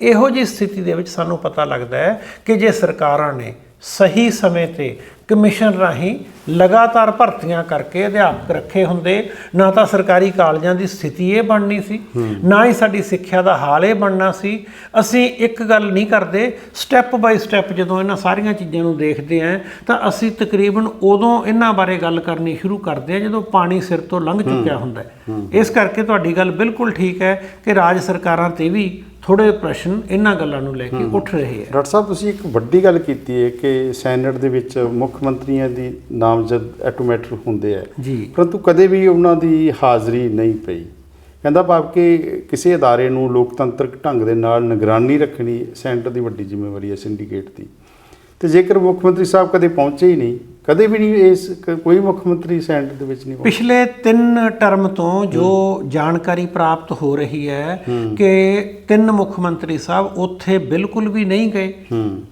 ਇਹੋ ਜਿਹੀ ਸਥਿਤੀ ਦੇ ਵਿੱਚ ਸਾਨੂੰ ਪਤਾ ਲੱਗਦਾ ਹੈ ਕਿ ਜੇ ਸਰਕਾਰਾਂ ਨੇ ਸਹੀ ਸਮੇਂ ਤੇ ਕਮਿਸ਼ਨ ਰਾਹੀਂ ਲਗਾਤਾਰ ਭਰਤੀਆਂ ਕਰਕੇ ਅਧਿਆਪਕ ਰੱਖੇ ਹੁੰਦੇ ਨਾ ਤਾਂ ਸਰਕਾਰੀ ਕਾਲਜਾਂ ਦੀ ਸਥਿਤੀ ਇਹ ਬਣਨੀ ਸੀ ਨਾ ਹੀ ਸਾਡੀ ਸਿੱਖਿਆ ਦਾ ਹਾਲ ਇਹ ਬਣਨਾ ਸੀ। ਅਸੀਂ ਇੱਕ ਗੱਲ ਨਹੀਂ ਕਰਦੇ ਸਟੈਪ ਬਾਈ ਸਟੈਪ ਜਦੋਂ ਇਹਨਾਂ ਸਾਰੀਆਂ ਚੀਜ਼ਾਂ ਨੂੰ ਦੇਖਦੇ ਆਂ ਤਾਂ ਅਸੀਂ ਤਕਰੀਬਨ ਉਦੋਂ ਇਹਨਾਂ ਬਾਰੇ ਗੱਲ ਕਰਨੀ ਸ਼ੁਰੂ ਕਰਦੇ ਆਂ ਜਦੋਂ ਪਾਣੀ ਸਿਰ ਤੋਂ ਲੰਘ ਚੁੱਕਿਆ ਹੁੰਦਾ ਹੈ। ਇਸ ਕਰਕੇ ਤੁਹਾਡੀ ਗੱਲ ਬਿਲਕੁਲ ਠੀਕ ਹੈ ਕਿ ਰਾਜ ਸਰਕਾਰਾਂ ਤੇ ਵੀ ਥੋੜੇ ਪ੍ਰਸ਼ਨ ਇਹਨਾਂ ਗੱਲਾਂ ਨੂੰ ਲੈ ਕੇ ਉੱਠ ਰਹੇ ਆ। ਡਾਕਟਰ ਸਾਹਿਬ ਤੁਸੀਂ ਇੱਕ ਵੱਡੀ ਗੱਲ ਕੀਤੀ ਹੈ ਕਿ ਸੈਨੇਟ ਦੇ ਵਿੱਚ ਮੁੱਖ ਮੰਤਰੀਆਂ ਦੀ ਨਾਮਜ਼ਦ ਐਟੋਮੈਟਰ ਹੁੰਦੇ ਆ। ਜੀ। ਪਰੰਤੂ ਕਦੇ ਵੀ ਉਹਨਾਂ ਦੀ ਹਾਜ਼ਰੀ ਨਹੀਂ ਪਈ। ਕਹਿੰਦਾ ਭਾਵ ਕਿ ਕਿਸੇ ਅਦਾਰੇ ਨੂੰ ਲੋਕਤੰਤਰਕ ਢੰਗ ਦੇ ਨਾਲ ਨਿਗਰਾਨੀ ਰੱਖਣੀ ਸੈਨੇਟ ਦੀ ਵੱਡੀ ਜ਼ਿੰਮੇਵਾਰੀ ਹੈ ਸਿੰਡੀਕੇਟ ਦੀ। ਤੇ ਜੇਕਰ ਮੁੱਖ ਮੰਤਰੀ ਸਾਹਿਬ ਕਦੇ ਪਹੁੰਚੇ ਹੀ ਨਹੀਂ ਕਦੇ ਵੀ ਨਹੀਂ ਇਸ ਕੋਈ ਮੁੱਖ ਮੰਤਰੀ ਸੈਨੇਟ ਦੇ ਵਿੱਚ ਨਹੀਂ ਪਿਛਲੇ 3 ਟਰਮ ਤੋਂ ਜੋ ਜਾਣਕਾਰੀ ਪ੍ਰਾਪਤ ਹੋ ਰਹੀ ਹੈ ਕਿ ਤਿੰਨ ਮੁੱਖ ਮੰਤਰੀ ਸਾਹਿਬ ਉੱਥੇ ਬਿਲਕੁਲ ਵੀ ਨਹੀਂ ਗਏ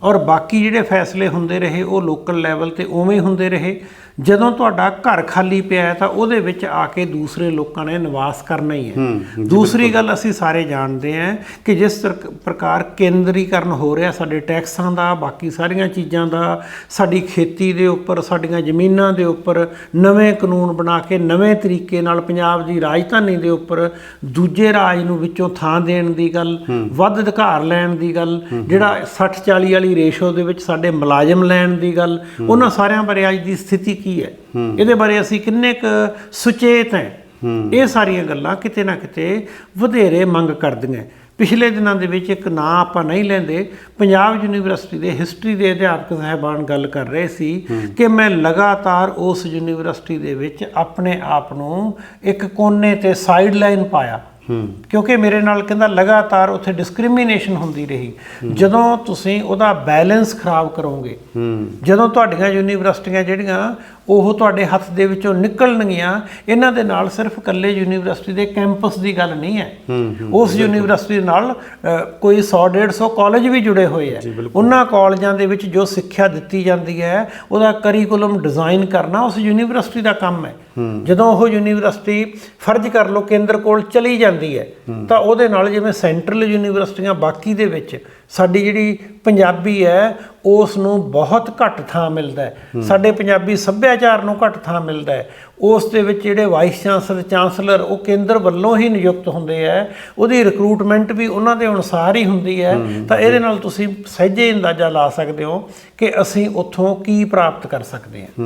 ਔਰ ਬਾਕੀ ਜਿਹੜੇ ਫੈਸਲੇ ਹੁੰਦੇ ਰਹੇ ਉਹ ਲੋਕਲ ਲੈਵਲ ਤੇ ਉਵੇਂ ਹੁੰਦੇ ਰਹੇ। ਜਦੋਂ ਤੁਹਾਡਾ ਘਰ ਖਾਲੀ ਪਿਆ ਹੈ ਤਾਂ ਉਹਦੇ ਵਿੱਚ ਆ ਕੇ ਦੂਸਰੇ ਲੋਕਾਂ ਨੇ ਨਿਵਾਸ ਕਰਨਾ ਹੀ ਹੈ। ਦੂਸਰੀ ਗੱਲ ਅਸੀਂ ਸਾਰੇ ਜਾਣਦੇ ਹਾਂ ਕਿ ਜਿਸ ਪ੍ਰਕਾਰ ਕੇਂਦਰੀਕਰਨ ਹੋ ਰਿਹਾ ਸਾਡੇ ਟੈਕਸਾਂ ਦਾ ਬਾਕੀ ਸਾਰੀਆਂ ਚੀਜ਼ਾਂ ਦਾ ਸਾਡੀ ਖੇਤੀ ਦੇ ਉੱਪਰ ਸਾਡੀਆਂ ਜ਼ਮੀਨਾਂ ਦੇ ਉੱਪਰ ਨਵੇਂ ਕਾਨੂੰਨ ਬਣਾ ਕੇ ਨਵੇਂ ਤਰੀਕੇ ਨਾਲ ਪੰਜਾਬ ਦੀ ਰਾਜਧਾਨੀ ਦੇ ਉੱਪਰ ਦੂਜੇ ਰਾਜ ਨੂੰ ਵਿੱਚੋਂ ਥਾਂ ਦੇਣ ਦੀ ਗੱਲ ਵੱਧ ਅਧਿਕਾਰ ਲੈਣ ਦੀ ਗੱਲ ਜਿਹੜਾ 60 40 ਵਾਲੀ ਰੇਸ਼ੋ ਦੇ ਵਿੱਚ ਸਾਡੇ ਮੁਲਾਜ਼ਮ ਲੈਣ ਦੀ ਗੱਲ ਉਹਨਾਂ ਸਾਰਿਆਂ ਬਾਰੇ ਅੱਜ ਦੀ ਸਥਿਤੀ ਕੀ ਹੈ? ਇਹਦੇ ਬਾਰੇ ਅਸੀਂ ਕਿੰਨੇ ਕੁ ਸੁਚੇਤ ਹੈ? ਇਹ ਸਾਰੀਆਂ ਗੱਲਾਂ ਕਿਤੇ ਨਾ ਕਿਤੇ ਵਧੇਰੇ ਮੰਗ ਕਰਦੀਆਂ ਪਿਛਲੇ ਦਿਨਾਂ ਦੇ ਵਿੱਚ ਇੱਕ ਨਾਂ ਆਪਾਂ ਨਹੀਂ ਲੈਂਦੇ ਪੰਜਾਬ ਯੂਨੀਵਰਸਿਟੀ ਦੇ ਹਿਸਟਰੀ ਦੇ ਅਧਿਆਪਕ ਸਾਹਿਬਾਨ ਗੱਲ ਕਰ ਰਹੇ ਸੀ ਕਿ ਮੈਂ ਲਗਾਤਾਰ ਉਸ ਯੂਨੀਵਰਸਿਟੀ ਦੇ ਵਿੱਚ ਆਪਣੇ ਆਪ ਨੂੰ ਇੱਕ ਕੋਨੇ ਤੇ ਸਾਈਡ ਲਾਈਨ ਪਾਇਆ ਕਿਉਂਕਿ ਮੇਰੇ ਨਾਲ ਕਹਿੰਦਾ ਲਗਾਤਾਰ ਉੱਥੇ ਡਿਸਕ੍ਰਿਮੀਨੇਸ਼ਨ ਹੁੰਦੀ ਰਹੀ। ਜਦੋਂ ਤੁਸੀਂ ਉਹਦਾ ਬੈਲੈਂਸ ਖਰਾਬ ਕਰੋਗੇ ਜਦੋਂ ਤੁਹਾਡੀਆਂ ਯੂਨੀਵਰਸਿਟੀਆਂ ਜਿਹੜੀਆਂ ਉਹ ਤੁਹਾਡੇ ਹੱਥ ਦੇ ਵਿੱਚੋਂ ਨਿਕਲਣਗੀਆਂ। ਇਹਨਾਂ ਦੇ ਨਾਲ ਸਿਰਫ ਇਕੱਲੇ ਯੂਨੀਵਰਸਿਟੀ ਦੇ ਕੈਂਪਸ ਦੀ ਗੱਲ ਨਹੀਂ ਹੈ। ਉਸ ਯੂਨੀਵਰਸਿਟੀ ਨਾਲ ਕੋਈ 100 150 ਕਾਲਜ ਵੀ ਜੁੜੇ ਹੋਏ ਆ ਉਹਨਾਂ ਕਾਲਜਾਂ ਦੇ ਵਿੱਚ ਜੋ ਸਿੱਖਿਆ ਦਿੱਤੀ ਜਾਂਦੀ ਹੈ ਉਹਦਾ ਕਰਿਕੂਲਮ ਡਿਜ਼ਾਈਨ ਕਰਨਾ ਉਸ ਯੂਨੀਵਰਸਿਟੀ ਦਾ ਕੰਮ ਹੈ। ਜਦੋਂ ਉਹ ਯੂਨੀਵਰਸਿਟੀ ਫਰਜ਼ ਕਰ ਲਓ ਕੇਂਦਰ ਕੋਲ ਚਲੀ ਜਾਂਦੀ ਹੈ। ਤਾਂ ਉਹਦੇ ਨਾਲ ਜਿਵੇਂ ਸੈਂਟਰਲ ਯੂਨੀਵਰਸਿਟੀਆਂ ਬਾਕੀ ਦੇ ਵਿੱਚ ਸਾਡੀ ਜਿਹੜੀ ਪੰਜਾਬੀ ਹੈ ਉਸ ਨੂੰ ਬਹੁਤ ਘੱਟ ਥਾਂ ਮਿਲਦਾ ਹੈ। ਸਾਡੇ ਪੰਜਾਬੀ ਸੱਭਿਆਚਾਰ ਨੂੰ ਘੱਟ ਥਾਂ ਮਿਲਦਾ ਹੈ। ਉਸ ਦੇ ਵਿੱਚ ਜਿਹੜੇ ਵਾਈਸ ਚਾਂਸਲਰ ਚਾਂਸਲਰ ਉਹ ਕੇਂਦਰ ਵੱਲੋਂ ਹੀ ਨਿਯੁਕਤ ਹੁੰਦੇ ਹੈ। ਉਹਦੀ ਰਿਕਰੂਟਮੈਂਟ ਵੀ ਉਹਨਾਂ ਦੇ ਅਨੁਸਾਰ ਹੀ ਹੁੰਦੀ ਹੈ। ਤਾਂ ਇਹਦੇ ਨਾਲ ਤੁਸੀਂ ਸਹਿਜੇ ਅੰਦਾਜ਼ਾ ਲਾ ਸਕਦੇ ਹੋ ਕਿ ਅਸੀਂ ਉੱਥੋਂ ਕੀ ਪ੍ਰਾਪਤ ਕਰ ਸਕਦੇ ਹਾਂ।